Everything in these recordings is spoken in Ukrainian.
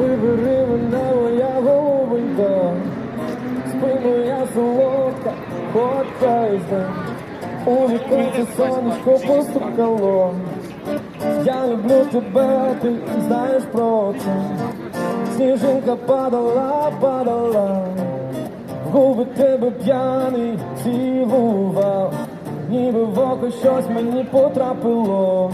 Вибери мене, моя голубенька, спи моя солодка, Покайся у віконці сонечко постукало. Я люблю тебе, ти знаєш про це. Сніжинка падала, падала, в губи тебе п'яний цілував, ніби в око щось мені потрапило,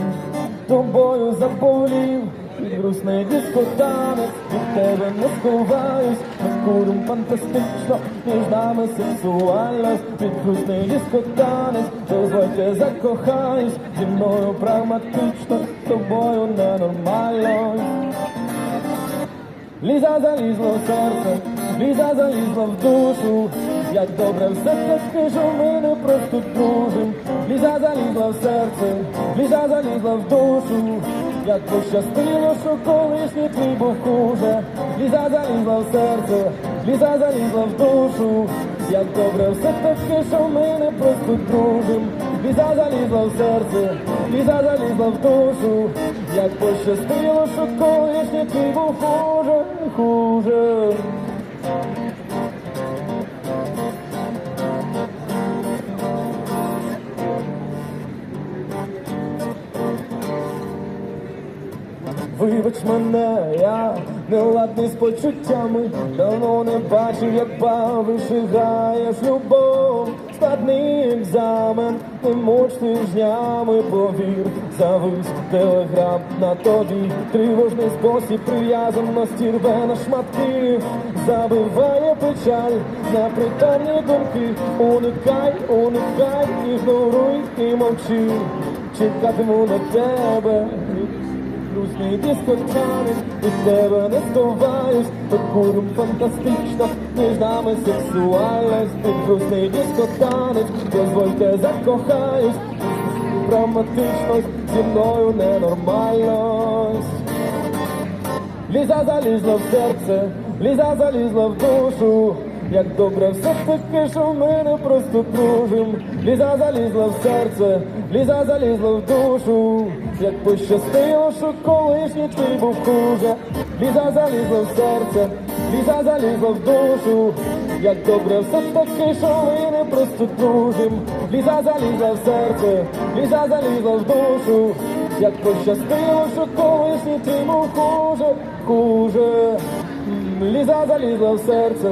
тобою заболів грустний дискотанець, від тебе не сховаюсь, ми курим фантастично, між нами сексуальність, під грустний дискотанець, дозвольте закохаюсь, зі мною прагматично, з тобою ненормально. Ліза залізла в серце, Ліза залізла в душу, як добре все таки, що ми не просто дружим. Ліза залізла в серце, Ліза залізла в душу, як пощастило, що колишній твій був хуже. Ліза залізла в серце, Ліза залізла в душу, як добре все таки, що ми не просто дружим. Ліза залізла в серце, Ліза залізла в душу, як пощастило, що колишній твій був хуже, хуже. Вибач мене, я не ладний з почуттями, давно не бачив, як граєш любов. Складний екзамен, не муч тижнями, повір, завис телеграм на тобі, тривожний спосіб прив'язаності рве на шматки, забиває печаль на притомні думки, уникай, уникай, ігноруй і мовчи, чекатиму на тебе. Грустний дискотанець, від тебе не сховаюсь, то курим фантастично, між нами сексуальність, ти грустний дискотанець, дозвольте закохаюсь, драматичність, зі мною ненормальність. Ліза залізла в серце, Ліза залізла в душу. Як добре все таки, що ми не просто дружим. Ліза залізла в серце, Ліза залізла в душу. Як пощастило, що колишній твій був хуже. Ліза залізла в серце, Ліза залізла в душу. Як добре все таки, що ми не просто дружим. Ліза залізла в серце, Ліза залізла в душу. Як пощастило, що колишній твій був хуже, хуже. Ліза залізла в серце,